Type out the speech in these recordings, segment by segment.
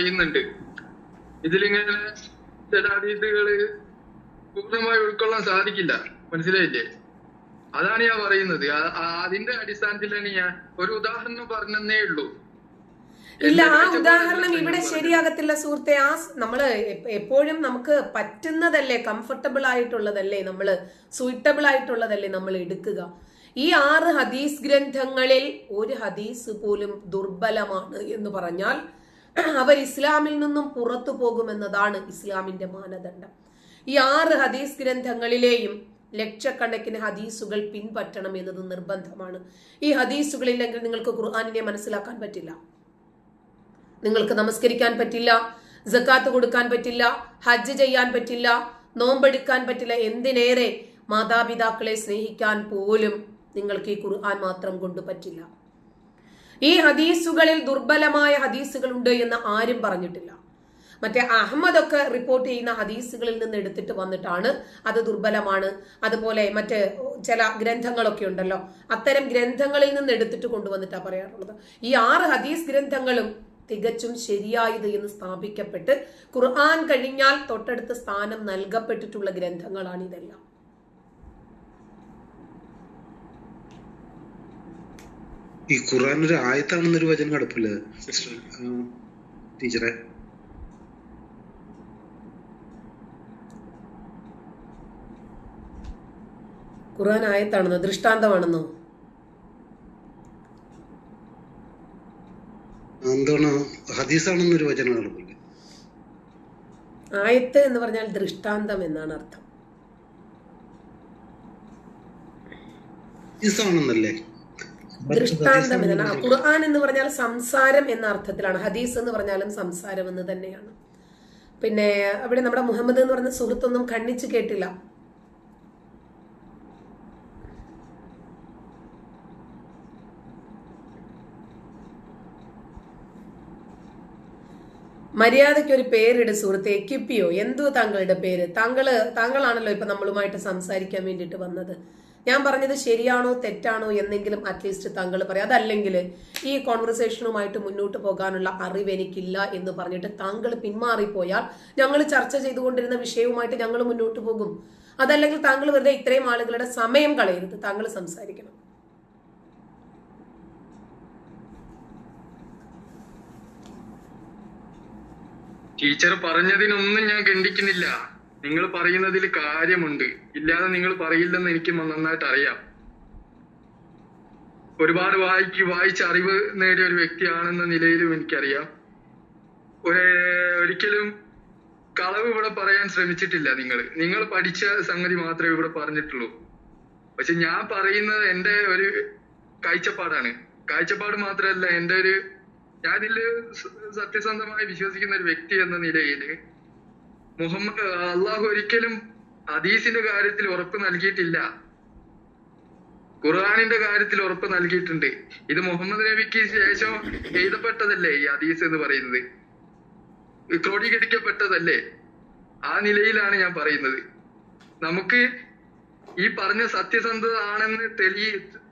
ചെയ്യുന്നുണ്ട്. ഇതിലിങ്ങനെ ചില അതീതുകൾ പൂർണമായി ഉൾക്കൊള്ളാൻ സാധിക്കില്ല. മനസ്സിലായില്ലേ? അതാണ് ഞാൻ പറയുന്നത്. അതിന്റെ അടിസ്ഥാനത്തിൽ തന്നെ ഞാൻ ഒരു ഉദാഹരണം പറഞ്ഞതേ ഉള്ളൂ. ഇല്ല ആ ഉദാഹരണം ഇവിടെ ശരിയാകത്തില്ല സുഹൃത്തെ. ആ നമ്മൾ എപ്പോഴും നമുക്ക് പറ്റുന്നതല്ലേ കംഫർട്ടബിൾ ആയിട്ടുള്ളതല്ലേ നമ്മൾ സൂയിറ്റബിൾ ആയിട്ടുള്ളതല്ലേ നമ്മൾ എടുക്കുക. ഈ ആറ് ഹദീസ് ഗ്രന്ഥങ്ങളിൽ ഒരു ഹദീസ് പോലും ദുർബലമാണ് എന്ന് പറഞ്ഞാൽ അവർ ഇസ്ലാമിൽ നിന്നും പുറത്തു പോകുമെന്നതാണ് ഇസ്ലാമിന്റെ മാനദണ്ഡം. ഈ ആറ് ഹദീസ് ഗ്രന്ഥങ്ങളിലെയും ലക്ഷക്കണക്കിന് ഹദീസുകൾ പിൻപറ്റണം എന്നത് നിർബന്ധമാണ്. ഈ ഹദീസുകളില്ലെങ്കിൽ നിങ്ങൾക്ക് ഖുർആാനിനെ മനസ്സിലാക്കാൻ പറ്റില്ല. നിങ്ങൾക്ക് നമസ്കരിക്കാൻ പറ്റില്ല ജക്കാത്ത് കൊടുക്കാൻ പറ്റില്ല ഹജ്ജ് ചെയ്യാൻ പറ്റില്ല നോമ്പെടുക്കാൻ പറ്റില്ല എന്തിനേറെ മാതാപിതാക്കളെ സ്നേഹിക്കാൻ പോലും നിങ്ങൾക്ക് ഈ ഖുർആൻ മാത്രം കൊണ്ട് പറ്റില്ല. ഈ ഹദീസുകളിൽ ദുർബലമായ ഹദീസുകളുണ്ട് എന്ന് ആരും പറഞ്ഞിട്ടില്ല. മറ്റേ അഹമ്മദൊക്കെ റിപ്പോർട്ട് ചെയ്യുന്ന ഹദീസുകളിൽ നിന്ന് എടുത്തിട്ട് വന്നിട്ടാണ് അത് ദുർബലമാണ്. അതുപോലെ മറ്റ് ചില ഗ്രന്ഥങ്ങളൊക്കെ ഉണ്ടല്ലോ അത്തരം ഗ്രന്ഥങ്ങളിൽ നിന്ന് എടുത്തിട്ട് കൊണ്ടുവന്നിട്ടാണ് പറയാറുള്ളത്. ഈ ആറ് ഹദീസ് ഗ്രന്ഥങ്ങളും തികച്ചും ശരിയായത് എന്ന് സ്ഥാപിക്കപ്പെട്ട് ഖുർആൻ കഴിഞ്ഞാൽ തൊട്ടടുത്ത സ്ഥാനം നൽകപ്പെട്ടിട്ടുള്ള ഗ്രന്ഥങ്ങളാണ് ഇതെല്ലാം. ഈ ഖുറാൻ ഒരു ആയത്താണെന്നൊരു വചനം കിടപ്പില്ല ടീച്ചറെ. ഖുർആൻ ആയത്താണെന്നോ? ദൃഷ്ടാന്തമാണെന്നോ? എന്താണ്? ഹദീസാണെന്നൊരു വചനം കിടപ്പില്ല ആയത്ത് എന്ന് പറഞ്ഞാൽ ദൃഷ്ടാന്തം എന്നാണ് അർത്ഥം. ഹദീസാണെന്നല്ലേ? ദൃഷ്ടാന്തം എന്നാണ്. പറഞ്ഞാൽ ഖുർആൻ എന്ന് പറഞ്ഞാൽ സംസാരം എന്ന അർത്ഥത്തിലാണ്. ഹദീസ് എന്ന് പറഞ്ഞാലും സംസാരം എന്ന് തന്നെയാണ്. പിന്നെ അവിടെ നമ്മുടെ മുഹമ്മദ് എന്ന് പറഞ്ഞ സുഹൃത്തൊന്നും ഖണ്ണിച്ച് കേട്ടില്ല. മര്യാദയ്ക്ക് ഒരു പേരിട് സുഹൃത്തെ കിപ്പിയോ എന്തോ താങ്കളുടെ പേര്? താങ്കൾ താങ്കളാണല്ലോ ഇപ്പൊ നമ്മളുമായിട്ട് സംസാരിക്കാൻ വേണ്ടിയിട്ട് വന്നത്. ഞാൻ പറഞ്ഞത് ശരിയാണോ തെറ്റാണോ എന്നെങ്കിലും അറ്റ്ലീസ്റ്റ് താങ്കൾ പറയാം. അതല്ലെങ്കിൽ ഈ കോൺവെർസേഷനുമായിട്ട് മുന്നോട്ട് പോകാനുള്ള അറിവ് എനിക്കില്ല എന്ന് പറഞ്ഞിട്ട് താങ്കൾ പിന്മാറിപ്പോയാൽ ഞങ്ങൾ ചർച്ച ചെയ്തുകൊണ്ടിരുന്ന വിഷയവുമായിട്ട് ഞങ്ങൾ മുന്നോട്ട് പോകും. അതല്ലെങ്കിൽ താങ്കൾ വെറുതെ ഇത്രയും ആളുകളുടെ സമയം കളയരുത്. താങ്കൾ സംസാരിക്കണം. ടീച്ചർ പറഞ്ഞതിനൊന്നും ഞാൻ ഖണ്ഡിക്കുന്നില്ല. നിങ്ങൾ പറയുന്നതിൽ കാര്യമുണ്ട്. ഇല്ലാതെ നിങ്ങൾ പറയില്ലെന്ന് എനിക്ക് നന്നായിട്ട് അറിയാം. ഒരുപാട് വായിക്ക് വായിച്ച് അറിവ് നേടിയ ഒരു വ്യക്തിയാണെന്ന നിലയിലും എനിക്കറിയാം. ഒരു ഒരിക്കലും കളവ് ഇവിടെ പറയാൻ ശ്രമിച്ചിട്ടില്ല നിങ്ങൾ. നിങ്ങൾ പഠിച്ച സംഗതി മാത്രമേ ഇവിടെ പറഞ്ഞിട്ടുള്ളൂ. പക്ഷെ ഞാൻ പറയുന്നത് എന്റെ ഒരു കാഴ്ചപ്പാടാണ്. കാഴ്ചപ്പാട് മാത്രമല്ല എന്റെ ഒരു ഞാനിതിൽ സ- സത്യസന്ധമായി വിശ്വസിക്കുന്ന ഒരു വ്യക്തി എന്ന നിലയിൽ മുഹമ്മദ് അള്ളാഹു ഒരിക്കലും ഹദീസിന്റെ കാര്യത്തിൽ ഉറപ്പ് നൽകിയിട്ടില്ല. ഖുർആാനിന്റെ കാര്യത്തിൽ ഉറപ്പ് നൽകിയിട്ടുണ്ട്. ഇത് മുഹമ്മദ് നബിക്ക് ശേഷം എഴുതപ്പെട്ടതല്ലേ ഈ ഹദീസ് എന്ന് പറയുന്നത്? ക്രോഡീകരിക്കപ്പെട്ടതല്ലേ? ആ നിലയിലാണ് ഞാൻ പറയുന്നത്. നമുക്ക് ഈ പറഞ്ഞ സത്യസന്ധത ആണെന്ന് തെളി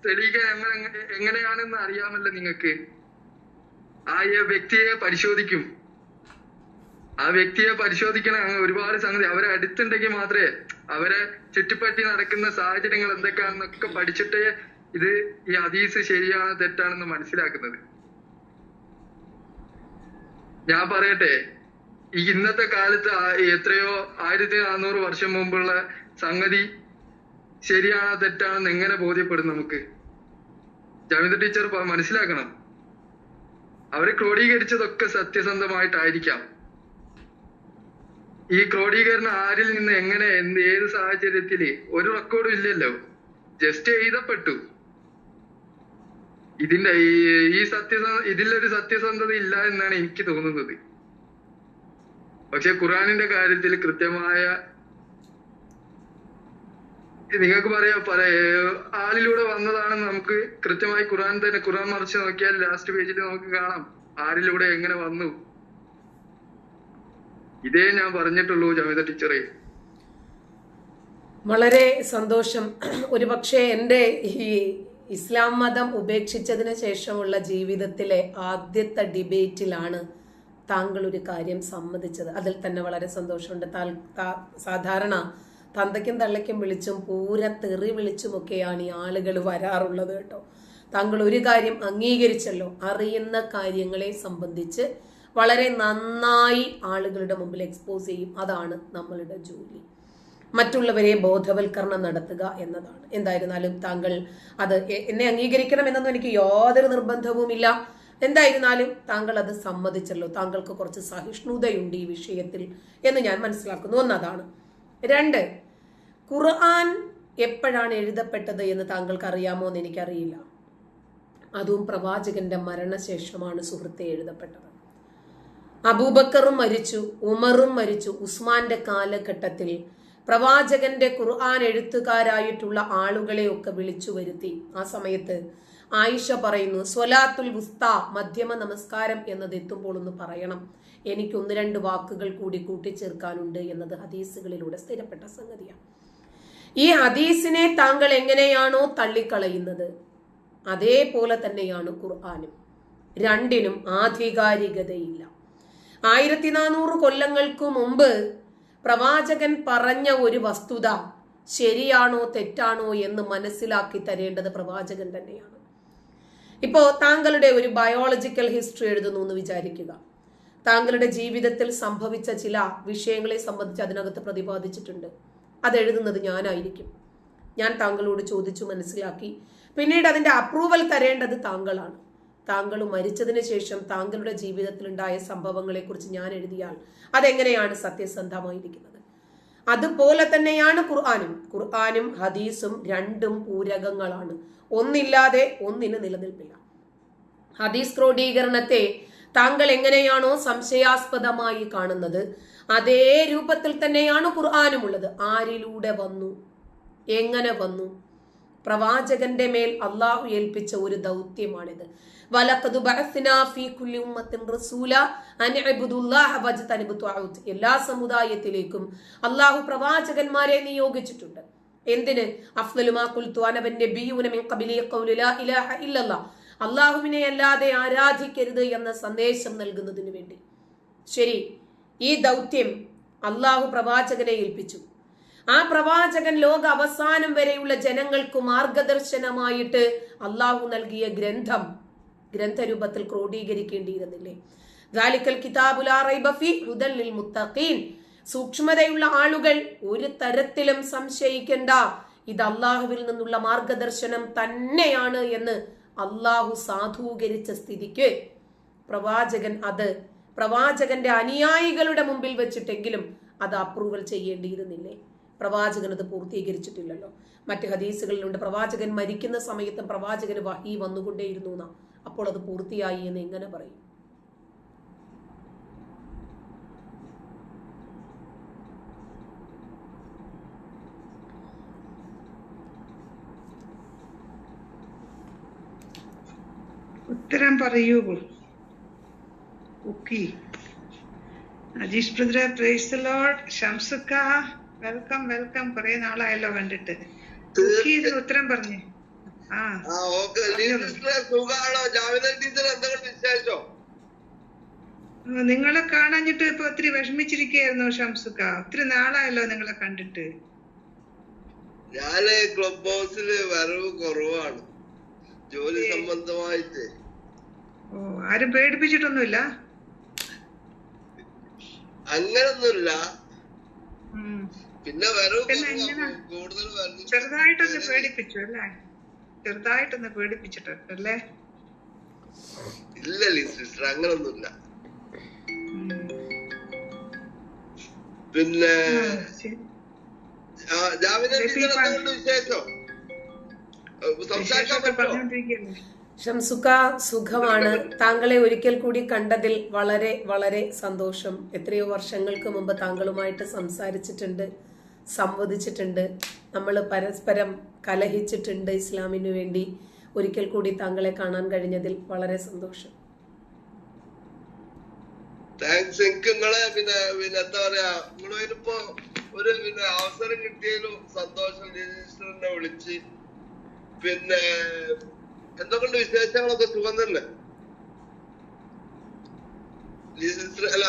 തെളിയിക്കാൻ എങ്ങനെ എങ്ങനെയാണെന്ന് അറിയാമല്ലോ നിങ്ങൾക്ക്. ആ വ്യക്തിയെ പരിശോധിക്കും. ആ വ്യക്തിയെ പരിശോധിക്കണം ഒരുപാട് സംഗതി. അവരെ അടുത്തുണ്ടെങ്കിൽ മാത്രമേ അവരെ ചുറ്റിപ്പറ്റി നടക്കുന്ന സാഹചര്യങ്ങൾ എന്തൊക്കെയാണെന്നൊക്കെ പഠിച്ചിട്ടേ ഇത് ഈ ഹദീസ് ശരിയാണോ തെറ്റാണെന്ന് മനസ്സിലാക്കുന്നത്. ഞാൻ പറയട്ടെ ഈ ഇന്നത്തെ കാലത്ത് എത്രയോ ആയിരത്തി നാനൂറ് വർഷം മുമ്പുള്ള സംഗതി ശരിയാണോ തെറ്റാണെന്ന് എങ്ങനെ ബോധ്യപ്പെടും നമുക്ക്? ജാമിത ടീച്ചർ മനസ്സിലാക്കണം. അവർ ക്രോഡീകരിച്ചതൊക്കെ സത്യസന്ധമായിട്ടായിരിക്കാം. ഈ ക്രോഡീകരണം ആരിൽ നിന്ന് എങ്ങനെ എന്ത് ഏത് സാഹചര്യത്തിൽ ഒരു റെക്കോർഡും ഇല്ലല്ലോ. ജസ്റ്റ് എഴുതപ്പെട്ടു. ഇതിന്റെ ഈ സത്യസന്ധ ഇതിലൊരു സത്യസന്ധത ഇല്ല എന്നാണ് എനിക്ക് തോന്നുന്നത്. പക്ഷെ ഖുറാനിന്റെ കാര്യത്തിൽ കൃത്യമായ നിങ്ങൾക്ക് പറയാ പല ആളിലൂടെ വന്നതാണെന്ന് നമുക്ക് കൃത്യമായി ഖുറാൻ തന്നെ ഖുറാൻ മറിച്ച് നോക്കിയാൽ ലാസ്റ്റ് പേജിൽ നമുക്ക് കാണാം. ആരിലൂടെ എങ്ങനെ വന്നു? ഇതേ ഞാൻ പറഞ്ഞിട്ടുള്ളൂ ജമിത ടീച്ചറെ. വളരെ സന്തോഷം. ഒരുപക്ഷെ എന്റെ ഈ ഇസ്ലാം മതം ഉപേക്ഷിച്ചതിന് ശേഷമുള്ള ജീവിതത്തിലെ ആദ്യത്തെ ഡിബേറ്റിലാണ് താങ്കൾ ഒരു കാര്യം സമ്മതിച്ചത്. അതിൽ തന്നെ വളരെ സന്തോഷമുണ്ട്. സാധാരണ തന്തയ്ക്കും തള്ളയ്ക്കും വിളിച്ചും പൂര തെറി വിളിച്ചുമൊക്കെയാണ് ഈ ആളുകൾ വരാറുള്ളത് കേട്ടോ. താങ്കൾ ഒരു കാര്യം അംഗീകരിച്ചല്ലോ. അറിയുന്ന കാര്യങ്ങളെ സംബന്ധിച്ച് വളരെ നന്നായി ആളുകളുടെ മുമ്പിൽ എക്സ്പോസ് ചെയ്യും. അതാണ് നമ്മളുടെ ജോലി. മറ്റുള്ളവരെ ബോധവൽക്കരണം നടത്തുക എന്നതാണ്. എന്തായിരുന്നാലും താങ്കൾ അത് എന്നെ അംഗീകരിക്കണം എന്നൊന്നും എനിക്ക് യാതൊരു നിർബന്ധവുമില്ല. എന്തായിരുന്നാലും താങ്കൾ അത് സമ്മതിച്ചല്ലോ. താങ്കൾക്ക് കുറച്ച് സഹിഷ്ണുതയുണ്ട് ഈ വിഷയത്തിൽ എന്ന് ഞാൻ മനസ്സിലാക്കുന്നു. ഒന്നതാണ്. രണ്ട് ഖുർആൻ എപ്പോഴാണ് എഴുതപ്പെട്ടത് എന്ന് താങ്കൾക്ക് അറിയാമോ എന്ന് എനിക്കറിയില്ല. അതും പ്രവാചകന്റെ മരണശേഷമാണ് സുഹൃത്തെ എഴുതപ്പെട്ടത്. അബൂബക്കറും മരിച്ചു ഉമറും മരിച്ചു. ഉസ്മാന്റെ കാലഘട്ടത്തിൽ പ്രവാചകന്റെ ഖുർആൻ എഴുത്തുകാരായിട്ടുള്ള ആളുകളെ ഒക്കെ വിളിച്ചു വരുത്തി. ആ സമയത്ത് ആയിഷ പറയുന്നു സ്വലാത്തുൽ വുസ്ത മധ്യമ നമസ്കാരം എന്നത് എത്തുമ്പോൾ ഒന്ന് പറയണം. എനിക്ക് ഒന്ന് രണ്ട് വാക്കുകൾ കൂടി കൂട്ടിച്ചേർക്കാനുണ്ട് എന്നത് ഹദീസുകളിലൂടെ സ്ഥിരപ്പെട്ട സംഗതിയാണ്. ഈ ഹദീസിനെ താങ്കൾ എങ്ങനെയാണോ തള്ളിക്കളയുന്നത് അതേപോലെ തന്നെയാണ് ഖുർആാനും. രണ്ടിനും ആധികാരികതയില്ല. ആയിരത്തി നാനൂറ് കൊല്ലങ്ങൾക്ക് മുമ്പ് പ്രവാചകൻ പറഞ്ഞ ഒരു വസ്തുത ശരിയാണോ തെറ്റാണോ എന്ന് മനസ്സിലാക്കി തരേണ്ടത് പ്രവാചകൻ തന്നെയാണ്. ഇപ്പോൾ താങ്കളുടെ ഒരു ബയോളജിക്കൽ ഹിസ്റ്ററി എഴുതുന്നു എന്ന് വിചാരിക്കുക. താങ്കളുടെ ജീവിതത്തിൽ സംഭവിച്ച ചില വിഷയങ്ങളെ സംബന്ധിച്ച് അതിനകത്ത് പ്രതിപാദിച്ചിട്ടുണ്ട്. അത് എഴുതുന്നത് ഞാനായിരിക്കും. ഞാൻ താങ്കളോട് ചോദിച്ചു മനസ്സിലാക്കി. പിന്നീട് അതിന്റെ അപ്രൂവൽ തരേണ്ടത് താങ്കളാണ്. താങ്കൾ മരിച്ചതിന് ശേഷം താങ്കളുടെ ജീവിതത്തിലുണ്ടായ സംഭവങ്ങളെ സംഭവങ്ങളെക്കുറിച്ച് ഞാൻ എഴുതിയാൽ അതെങ്ങനെയാണ് സത്യസന്ധമായിരിക്കുന്നത്? അതുപോലെ തന്നെയാണ് ഖുർആാനും. ഖുർആാനും ഹദീസും രണ്ടും പൂരകങ്ങളാണ്. ഒന്നില്ലാതെ ഒന്നിന് നിലനിൽപ്പില്ല. ഹദീസ് ക്രോഡീകരണത്തെ താങ്കൾ എങ്ങനെയാണോ സംശയാസ്പദമായി കാണുന്നത് അതേ രൂപത്തിൽ തന്നെയാണ് ഖുർആാനും ഉള്ളത് ആരിലൂടെ വന്നു? എങ്ങനെ വന്നു? പ്രവാചകന്റെ മേൽ അള്ളാഹു ഏൽപ്പിച്ച ഒരു ദൗത്യമാണിത്. എല്ലാ സമുദായത്തിലേക്കും അള്ളാഹു പ്രവാചകന്മാരെ നിയോഗിച്ചിട്ടുണ്ട്. എന്തിന്? അള്ളാഹുവിനെ അല്ലാതെ ആരാധിക്കരുത് എന്ന സന്ദേശം നൽകുന്നതിന് വേണ്ടി. ശരി ഈ ദൗത്യം അള്ളാഹു പ്രവാചകനെ ഏൽപ്പിച്ചു. ആ പ്രവാചകൻ ലോക അവസാനം വരെയുള്ള ജനങ്ങൾക്ക് മാർഗദർശനമായിട്ട് അള്ളാഹു നൽകിയ ഗ്രന്ഥം ഗ്രന്ഥരൂപത്തിൽ ക്രോഡീകരിക്കേണ്ടിയിരുന്നില്ലേ? ദാലിക്കൽ കിതാബുലാ റൈബ ഫീ ഹുദൻ മുത്തഖീൻ. സൂക്ഷ്മതയുള്ള ആളുകൾ ഒരു തരത്തിലും സംശയിക്കേണ്ട. ഇത് അള്ളാഹുവിൽ നിന്നുള്ള മാർഗദർശനം തന്നെയാണ് എന്ന് അള്ളാഹു സാധൂകരിച്ച സ്ഥിതിക്ക് പ്രവാചകൻ അത് പ്രവാചകന്റെ അനുയായികളുടെ മുമ്പിൽ വെച്ചിട്ടെങ്കിലും അത് അപ്രൂവൽ ചെയ്യേണ്ടിയിരുന്നില്ലേ? പ്രവാചകൻ അത് പൂർത്തീകരിച്ചിട്ടില്ലല്ലോ. മറ്റ് ഹദീസുകളിലുണ്ട് പ്രവാചകൻ മരിക്കുന്ന സമയത്തും പ്രവാചകന് വഹി വന്നുകൊണ്ടേയിരുന്നു എന്നാ അപ്പോൾ അത് പൂർത്തിയായി എന്ന് എങ്ങനെ പറയും? ഉത്തരം പറയൂ. കുക്കി. അജീഷ് ബ്രദറെ പ്രൈസ് ലോഡ് ഷംസുക്ക. വെൽക്കം വെൽക്കം കുറെ നാളായല്ലോ കണ്ടിട്ട്. ഉത്തരം പറഞ്ഞു. നിങ്ങളെ കാണാഞ്ഞിട്ട് ഇപ്പൊ ഒത്തിരി വിഷമിച്ചിരിക്കുകയായിരുന്നു ഷംസുക്ക. ഒത്തിരി നാളായല്ലോ നിങ്ങളെ കണ്ടിട്ട്. ഞാൻ ക്ലബ് ഹൗസിൽ വരവ് കുറവാണ്. ജോലി സംബന്ധമായിട്ട്. ഓ ആരും പേടിപ്പിച്ചിട്ടൊന്നുമില്ല? അങ്ങനൊന്നുമില്ല. പിന്നെ ചെറുതായിട്ടൊന്ന് പേടിപ്പിച്ചു അല്ലേ? ചെറുതായിട്ടൊന്ന് പേടിപ്പിച്ചിട്ടല്ലേ ഇല്ല സിസ്റ്റർ അങ്ങനൊന്നുമില്ല. പിന്നെ ഷംസുക്ക സുഖമാണ്. താങ്കളെ ഒരിക്കൽ കൂടി കണ്ടതിൽ വളരെ വളരെ സന്തോഷം. എത്രയോ വർഷങ്ങൾക്ക് മുമ്പ് താങ്കളുമായിട്ട് സംസാരിച്ചിട്ടുണ്ട്. സംവദിച്ചിട്ടുണ്ട്. നമ്മൾ പരസ്പരം കലഹിച്ചിട്ടുണ്ട് ഇസ്ലാമിനു വേണ്ടി. ഒരിക്കൽ കൂടി താങ്കളെ കാണാൻ കഴിഞ്ഞതിൽ വളരെ സന്തോഷം. താങ്ക്സ് എനിക്ക് നിങ്ങളെ പിന്നെ പിന്നെ എന്താ പറയാ നിങ്ങളിപ്പോ ഒരു പിന്നെ അവസരം കിട്ടിയതിലും സന്തോഷം. രജിസ്റ്ററിനെ വിളിച്ച്. പിന്നെ എന്തൊക്കെയുണ്ട് വിശേഷങ്ങളൊക്കെ? സുഖം തന്നെ? അല്ല